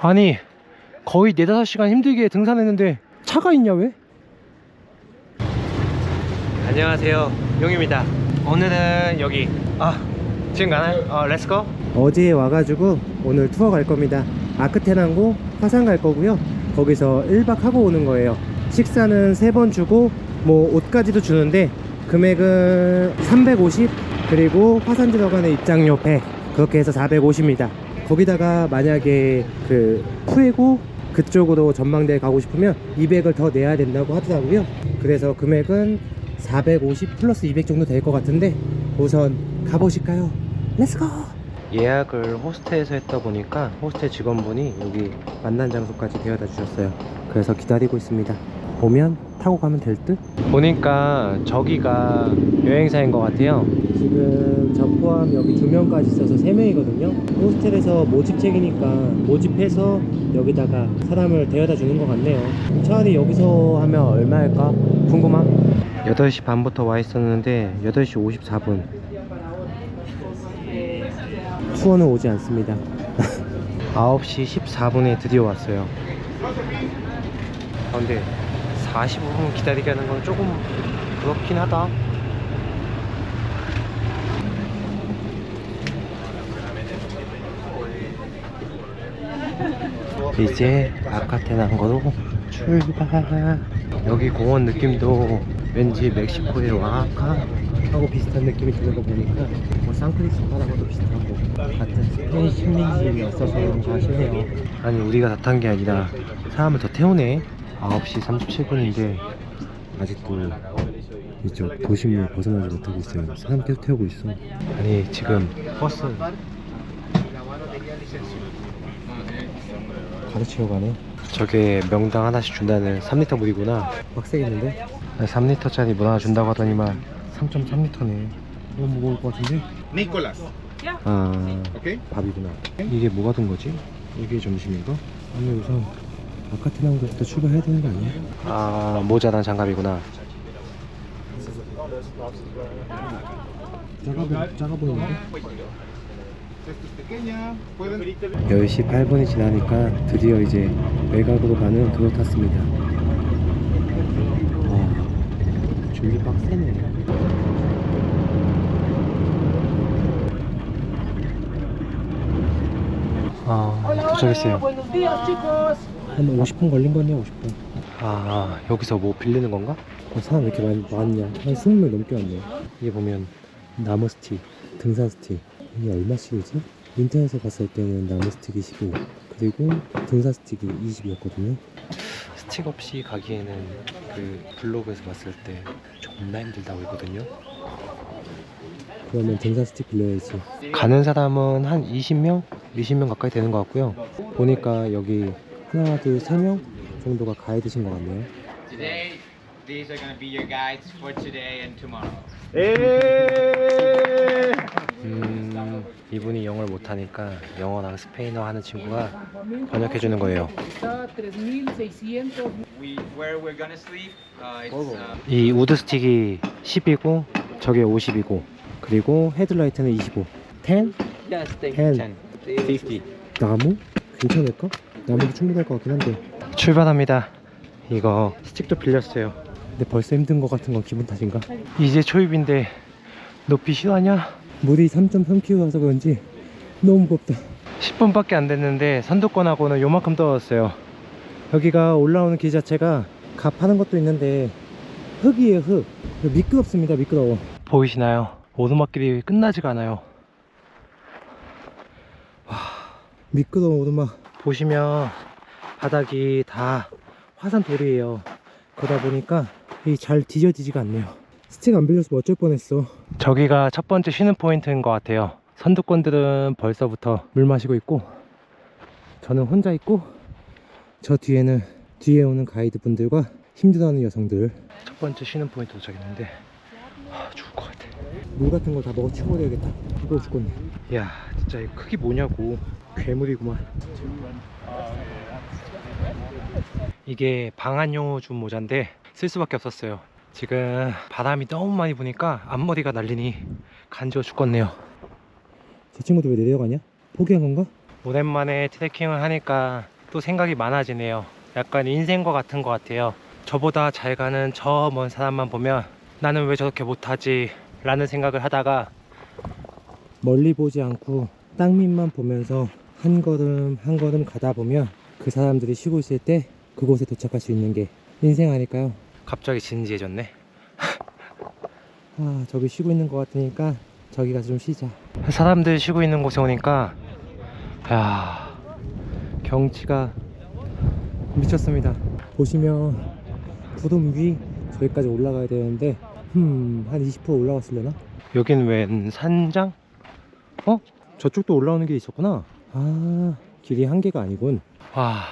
아니 거의 4, 5시간 힘들게 등산했는데 차가 있냐 왜? 안녕하세요. 용입니다. 오늘은 여기. 아 지금 가나요? 어 렛츠고 어제 와가지고 오늘 투어 갈 겁니다. 아크테난고 화산 갈 거고요. 거기서 1박 하고 오는 거예요. 식사는 3번 주고 뭐 옷까지도 주는데 금액은 350 그리고 화산 들어가는 입장료 100 그렇게 해서 450입니다 거기다가 만약에 그 푸에고 그쪽으로 전망대 가고 싶으면 200을 더 내야 된다고 하더라고요 그래서 금액은 450 플러스 200 정도 될 것 같은데 우선 가보실까요? 렛츠고! 예약을 호스텔에서 했다 보니까 호스텔 직원분이 여기 만난 장소까지 데려다 주셨어요 그래서 기다리고 있습니다 오면 타고 가면 될 듯? 보니까 저기가 여행사인 것 같아요. 지금 저 포함 여기 두 명까지 있어서 세 명이거든요. 호스텔에서 모집책이니까 모집해서 여기다가 사람을 데려다 주는 것 같네요. 차라리 여기서 하면 얼마일까? 궁금함? 8시 반부터 와 있었는데 8시 54분. 투어는 오지 않습니다. 9시 14분에 드디어 왔어요. 아, 근데 45분 기다리게 하는 건 조금 그렇긴 하다. 이제 아카테난거로 출발. 여기 공원 느낌도 왠지 멕시코의 오아하카하고 비슷한 느낌이 드는 거 보니까 뭐 산크리스파랑도 비슷하고 같은 스페인 식민지였어서 그런가 싶네요. 아니 우리가 다 탄 게 아니라 사람을 더 태우네 9시 37분인데 아직도 이쪽 도심을 벗어나지 못하고 있어요 사람 계속 태우고 있어 아니 지금 버스 가르치러 가네 저게 명당 하나씩 준다는 3리터 물이구나 빡세겠는데? 3리터짜리 물 하나 준다고 하더니만 3.3리터네 너무 무거울 것 같은데? Nicolás. 아 ¿Ok? 밥이구나 이게 뭐가 든 거지? 이게 점심인가? 아니 우선 아카테나우부터 출발해야 되는 거 아니야? 아 모자란 장갑이구나 작아, 보, 작아 보이는데? Esto es pequeña. Pueden 10시 8분이 지나니까 드디어 이제 외곽으로 가는 그걸 탔습니다 와 줄이 빡세네 아 도착했어요. 한 50분 걸린 거네요 50분. 아 여기서 뭐 빌리는 건가? 어, 사람 왜 이렇게 많이 많냐? 한 20명 넘게 왔네 이게 보면 나무 스틱 등산 스틱. 이게 얼마씩이지? 인터넷에 봤을 때는 나무 스틱이 15 그리고 등산 스틱이 20이었거든요. 스틱 없이 가기에는 그 블로그에서 봤을 때 존나 힘들다고 했거든요. 그러면 등산 스틱 빌려야지. 가는 사람은 한 20명? 20명 가까이 되는 것 같고요. 보니까 여기 하나 둘 세 명 정도가 가이드신 것 같네요 Today, these are going to be your guides for today and tomorrow. 음, 이분이 영어를 못하니까 영어랑 스페인어 하는 친구가 번역해 주는 거예요 Está 3.600. We where we're going to sleep, uh, it's uh, 이 우드 스틱이 10이고 저게 50이고 그리고 헤드라이트는 25 10? 10 50. 나무? 괜찮을까? 나무도 충분할 것 같긴 한데. 출발합니다. 이거 스틱도 빌렸어요. 근데 벌써 힘든 것 같은 건 기분 탓인가? 이제 초입인데 높이 실하냐? 물이 3.3kg라서 그런지 너무 무겁다. 10분밖에 안 됐는데 선두권하고는 요만큼 떨어졌어요. 여기가 올라오는 길 자체가 갑하는 것도 있는데 흙이에요 흙. 미끄럽습니다 미끄러워. 보이시나요? 오르막길이 끝나지가 않아요. 와 미끄러운 오르막 보시면 바닥이 다 화산 돌이에요. 그러다 보니까 이잘 뒤져지지가 않네요. 스틱 안 빌렸으면 어쩔 뻔했어. 저기가 첫 번째 쉬는 포인트인 것 같아요. 선두권들은 벌써부터 물 마시고 있고 저는 혼자 있고 저 뒤에는 뒤에 오는 가이드 분들과 힘들어하는 여성들. 첫 번째 쉬는 포인트 도착했는데 아, 죽을 것 같아. 물 같은 거 다 먹어 치워버려야겠다. 무거워 죽겠네. 야 진짜 이 크기 뭐냐고 괴물이구만 이게 방한용으로 준 모자인데 쓸 수밖에 없었어요 지금 바람이 너무 많이 부니까 앞머리가 날리니 간지러 죽겠네요 저 친구도 왜 내려가냐? 포기한 건가? 오랜만에 트레킹을 하니까 또 생각이 많아지네요. 약간 인생과 같은 것 같아요. 저보다 잘 가는 저 먼 사람만 보면 나는 왜 저렇게 못하지? 라는 생각을 하다가 멀리 보지 않고 땅 밑만 보면서 한 걸음 한 걸음 가다 보면 그 사람들이 쉬고 있을 때 그곳에 도착할 수 있는 게 인생 아닐까요? 갑자기 진지해졌네. 아, 저기 쉬고 있는 것 같으니까 저기 가서 좀 쉬자. 사람들 쉬고 있는 곳에 오니까 야 경치가 미쳤습니다. 보시면 구름 위 저기까지 올라가야 되는데 흠한 20% 올라왔을려나? 여긴 웬 산장? 어? 저쪽도 올라오는 길이 있었구나. 아 길이 한 개가 아니군. 와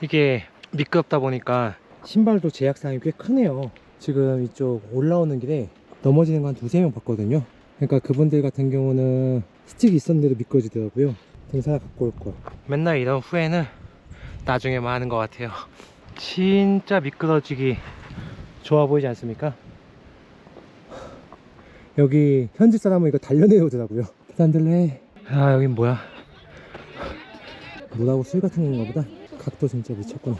이게 미끄럽다 보니까 신발도 제약사항이 꽤 크네요. 지금 이쪽 올라오는 길에 넘어지는 거 한 두세 명 봤거든요. 그러니까 그분들 같은 경우는 스틱이 있었는데도 미끄러지더라고요. 등산화 갖고 올 걸. 맨날 이런 후회는 나중에만 하는 것 같아요. 진짜 미끄러지기 좋아 보이지 않습니까? 여기 현지 사람은 이거 달려내오더라고요. 계단 들래. 아 여긴 뭐야? 물하고 술 같은 건가 보다. 각도 진짜 미쳤구나.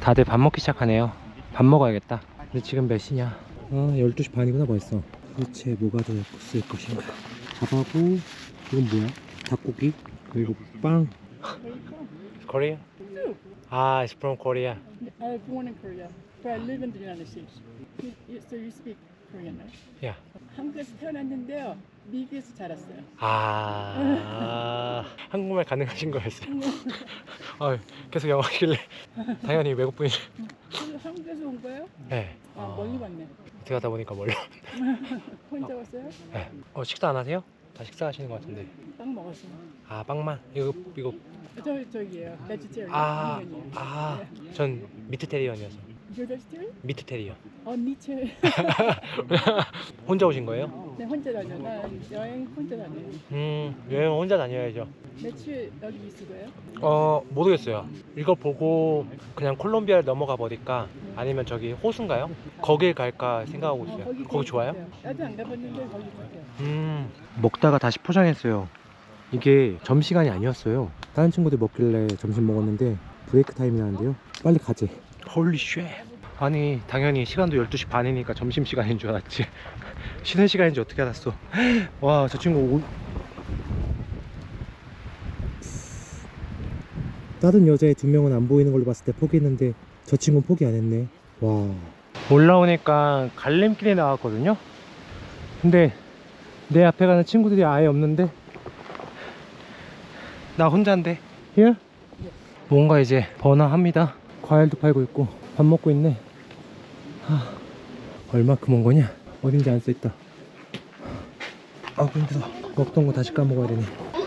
다들 밥 먹기 시작하네요. 밥 먹어야겠다. 근데 지금 몇 시냐? 아, 12시 반이구나 벌써. 도대체 뭐가 들었을 것인가? 밥하고, 이건 뭐야? 닭고기? 그리고 빵. Korea? Ah, it's from Korea. I was born in Korea, but I live in the United States. You- you- So you speak Korean, right? Yeah. 한국에서 태어났는데요. 미국에서 자랐어요. 아, 한국말 가능하신 거였어요. 아, 계속 영어 하길래 당연히 외국분이. 그래서 한국에서 온 거예요? 네. 아, 어, 멀리 왔네. 어떻게 하다 보니까 멀리. 혼자 왔어요? 네. 어, 식사 안 하세요? 다 식사하시는 것 같은데. 빵 먹었어요. 아, 빵만. 이거 이거. 저 저기예요. 베지테리언. 아, 아, 전 미트테리언이어서. You're vegetarian? 미트 테리언. 어, 니체. 혼자 오신 거예요? 네, 혼자 다녀. 나 여행 혼자 다녀요. 음, 여행 혼자 다녀야죠. 며칠 여기 있을 거예요? 어, 모르겠어요. 이거 보고 그냥 콜롬비아를 넘어가 버릴까? 아니면 저기 호수인가요? 거길 갈까 생각하고 있어요. 어, 거기 좋아요? 같아요. 나도 안 가봤는데 거기 같아요. 음, 먹다가 다시 포장했어요. 이게 점심시간이 아니었어요. 다른 친구들 먹길래 점심 먹었는데 브레이크 타임이라는데요. 빨리 가지. 홀리 쉣. 아니, 당연히 시간도 12시 반이니까 점심시간인 줄 알았지. 쉬는 시간인지 어떻게 알았어. 와, 저 친구 오... 다른 여자애 두 명은 안 보이는 걸로 봤을 때 포기했는데 저 친구는 포기 안 했네. 와. 올라오니까 갈림길에 나왔거든요. 근데 내 앞에 가는 친구들이 아예 없는데 나 혼자인데 here? 뭔가 이제 번화합니다 과일도 팔고 있고 밥 먹고 있네. 하, 얼마큼 온 거냐? 어딘지 안 써있다. 아우 힘들어. 먹던 거 다시 까먹어야 되네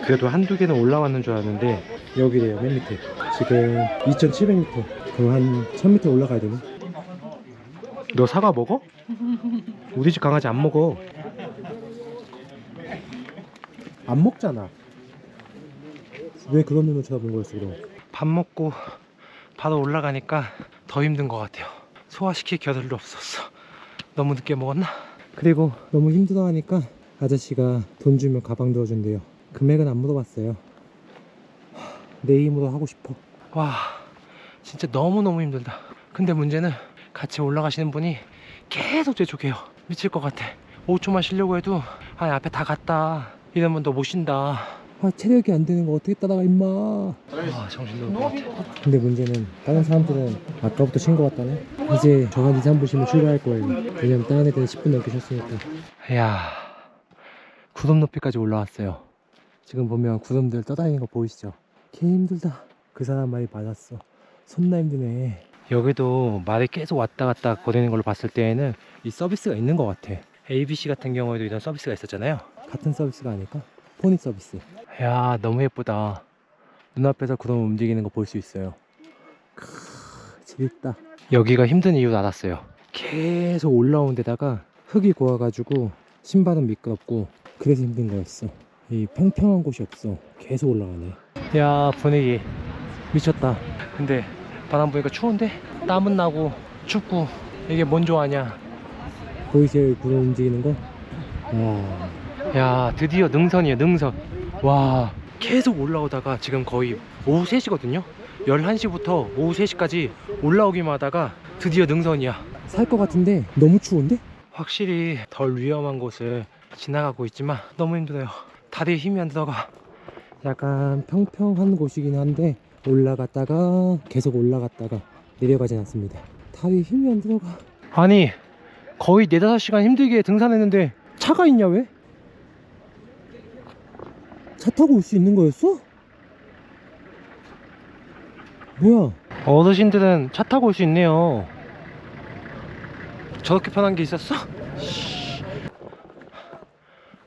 그래도 한두 개는 올라왔는 줄 알았는데 여기래요. 맨 밑에 지금 2700m 그럼 한 1000m 올라가야 되네. 너 사과 먹어? 우리 집 강아지 안 먹어. 안 먹잖아. 왜 그런 눈을 쳐다본 거였어, 그럼? 밥 먹고 바로 올라가니까 더 힘든 것 같아요. 소화시킬 겨를도 없었어. 너무 늦게 먹었나? 그리고 너무 힘들어 하니까 아저씨가 돈 주면 가방 들어준대요. 금액은 안 물어봤어요. 하, 내 힘으로 하고 싶어. 와, 진짜 너무너무 힘들다. 근데 문제는 같이 올라가시는 분이 계속 재촉해요. 미칠 것 같아. 5초만 쉬려고 해도 아 앞에 다 갔다. 이러면 너못 쉰다. 아 체력이 안 되는 거 어떻게 따라가 임마. 아 정신도 없고. 근데 문제는 다른 사람들은 아까부터 쉰거 같다네. 이제 저한 2, 3분 쉬면 출발할 거예요. 왜냐면 다른 애들은 10분 넘게 쉬었으니까. 이야 구름 높이까지 올라왔어요. 지금 보면 구름들 떠다니는 거 보이시죠? 개 힘들다. 그 사람 말이 맞았어. 손나 힘드네. 여기도 말이 계속 왔다 갔다 거리는 걸로 봤을 때에는 이 서비스가 있는 것 같아. ABC 같은 경우에도 이런 서비스가 있었잖아요. 같은 서비스가 아닐까? 포니 서비스. 야 너무 예쁘다. 눈앞에서 구름 움직이는 거 볼 수 있어요. 크, 재밌다. 여기가 힘든 이유를 알았어요. 계속 올라온 데다가 흙이 고와가지고 신발은 미끄럽고 그래서 힘든 거였어. 이 평평한 곳이 없어. 계속 올라가네. 야 분위기 미쳤다. 근데 바람 부니까 추운데 땀은 나고 춥고 이게 뭔 좋아하냐? 보이세요? 구름 움직이는 거? 와. 야 드디어 능선이에요 능선 와. 계속 올라오다가 지금 거의 오후 3시거든요. 11시부터 오후 3시까지 올라오기만 하다가 드디어 능선이야. 살 것 같은데 너무 추운데? 확실히 덜 위험한 곳을 지나가고 있지만 너무 힘들어요. 다리에 힘이 안 들어가. 약간 평평한 곳이긴 한데 올라갔다가 계속 올라갔다가 내려가진 않습니다. 다리에 힘이 안 들어가. 아니 거의 4, 5시간 힘들게 등산했는데 차가 있냐 왜? 차 타고 올 수 있는 거였어? 뭐야? 어르신들은 차 타고 올 수 있네요. 저렇게 편한 게 있었어? 씨.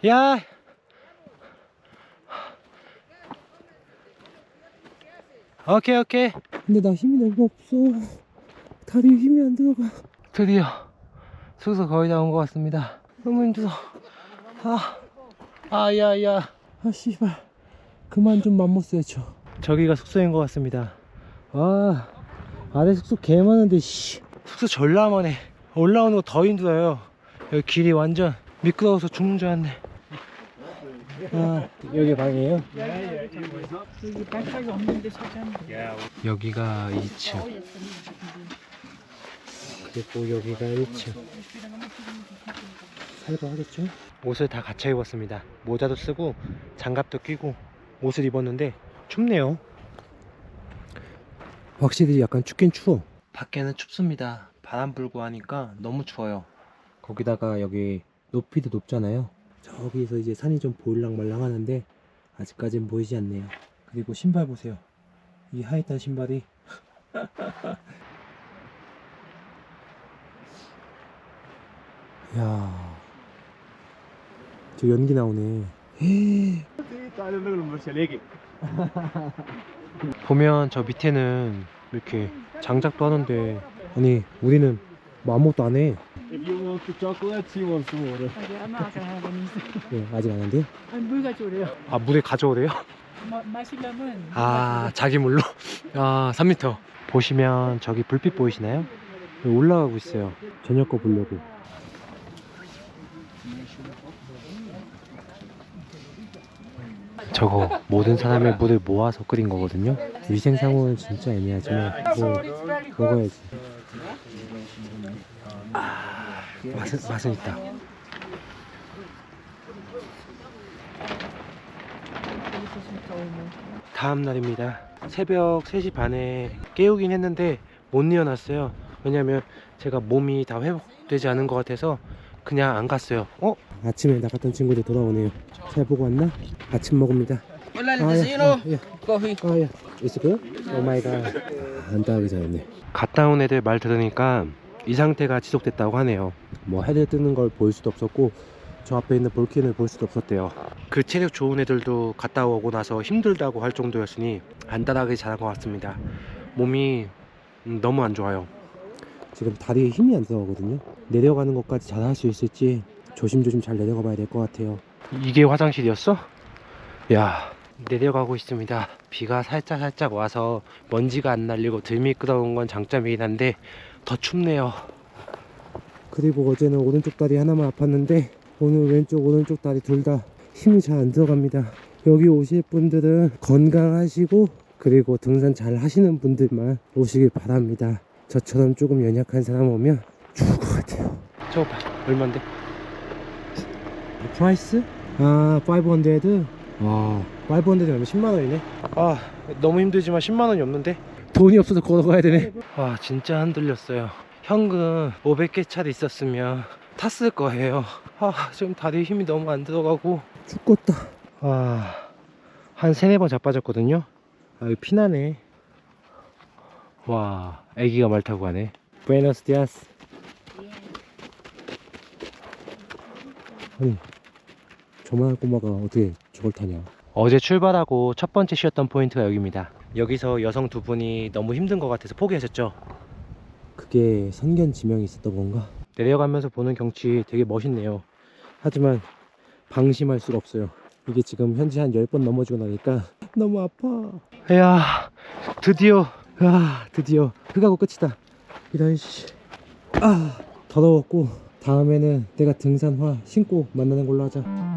야! 오케이 오케이. 근데 나 힘이 너무 없어. 다리에 힘이 안 들어가. 드디어 숙소 거의 다 온 것 같습니다. 너무 힘들어. 아, 아, 야, 야. 아, 씨발. 그만 좀 맘먹어야죠. 저기가 숙소인 것 같습니다. 아, 아래 숙소 개 많은데, 씨. 숙소 전라만해. 올라오는 거 더 힘들어요. 여기 길이 완전 미끄러워서 죽는 줄 알았네. 아, 여기 방이에요? 여기 발차기 없는데. 여기가 2층. 그리고 여기가 1층. 살벌하겠죠? 옷을 다 갖춰 입었습니다. 모자도 쓰고 장갑도 끼고 옷을 입었는데 춥네요. 확실히 약간 춥긴 추워. 밖에는 춥습니다. 바람 불고 하니까 너무 추워요. 거기다가 여기 높이도 높잖아요. 저기서 이제 산이 좀 보일랑 말랑 하는데 아직까진 보이지 않네요. 그리고 신발 보세요. 이 하이탄 신발이 야. 저 연기 나오네. 보면 저 밑에는 이렇게 장작도 하는데 아니 우리는 뭐 아무것도 안 해. 하더니 네, 아직 안 한대요? 아니 물 가져오래요. 아 물에 가져오래요? 마, 마시려면 아 자기 물로? 아 3m 보시면 저기 불빛 보이시나요? 올라가고 있어요 저녁 거 보려고 저거 모든 사람의 물을 모아서 끓인 거거든요 위생상은 진짜 애매하지만 뭐 먹어야지 아 맛은, 맛은 있다 다음 날입니다. 새벽 3시 반에 깨우긴 했는데 못 일어났어요. 왜냐면 제가 몸이 다 회복되지 않은 것 같아서 그냥 안 갔어요. 어? 아침에 나갔던 친구들 돌아오네요. 잘 보고 왔나? 아침 먹습니다. Hola, 아, 예, 아, 예. Coffee. 아, 예. 있을 거요? 오 마이 갓. 안 따르기 잘했네. 갔다 온 애들 말 들으니까 이 상태가 지속됐다고 하네요. 뭐 해를 뜨는 걸 볼 수도 없었고 저 앞에 있는 볼킨을 볼 수도 없었대요. 그 체력 좋은 애들도 갔다 오고 나서 힘들다고 할 정도였으니 안 따라하게 잘한 것 같습니다. 몸이 음, 너무 안 좋아요. 지금 다리에 힘이 안 들어가거든요. 내려가는 것까지 잘 할 수 있을지 조심조심 잘 내려가 봐야 될 것 같아요. 이게 화장실이었어? 야, 내려가고 있습니다. 비가 살짝 살짝 와서 먼지가 안 날리고 덜 미끄러운 건 장점이긴 한데 더 춥네요. 그리고 어제는 오른쪽 다리 하나만 아팠는데 오늘 왼쪽 오른쪽 다리 둘 다 힘이 잘 안 들어갑니다. 여기 오실 분들은 건강하시고 그리고 등산 잘 하시는 분들만 오시길 바랍니다. 저처럼 조금 연약한 사람 오면 죽을 것 같아요. 저거 봐. 얼만데? 프라이스? 아, 500. 아, 500면 10만 원이네. 아, 너무 힘들지만 10만 원이 없는데 돈이 없어서 걸어가야 되네. 와, 진짜 흔들렸어요. 현금 500개짜리 있었으면 탔을 거예요. 아, 지금 다리에 힘이 너무 안 들어가고 죽겠다. 아, 한 세네 번 자빠졌거든요. 아, 여기 피나네. 와, 애기가 말 타고 가네. 부에노스 디아스. 아니, 저만한 꼬마가 어떻게 저걸 타냐. 어제 출발하고 첫 번째 쉬었던 포인트가 여기입니다. 여기서 여성 두 분이 너무 힘든 것 같아서 포기하셨죠. 그게 선견 지명이 있었던 건가? 내려가면서 보는 경치 되게 멋있네요. 하지만 방심할 수가 없어요. 이게 지금 현재 한 10번 넘어지고 나니까 너무 아파. 야, 드디어, 아, 드디어 그가고 끝이다. 이런 씨. 아, 더러웠고 다음에는 내가 등산화 신고 만나는 걸로 하자.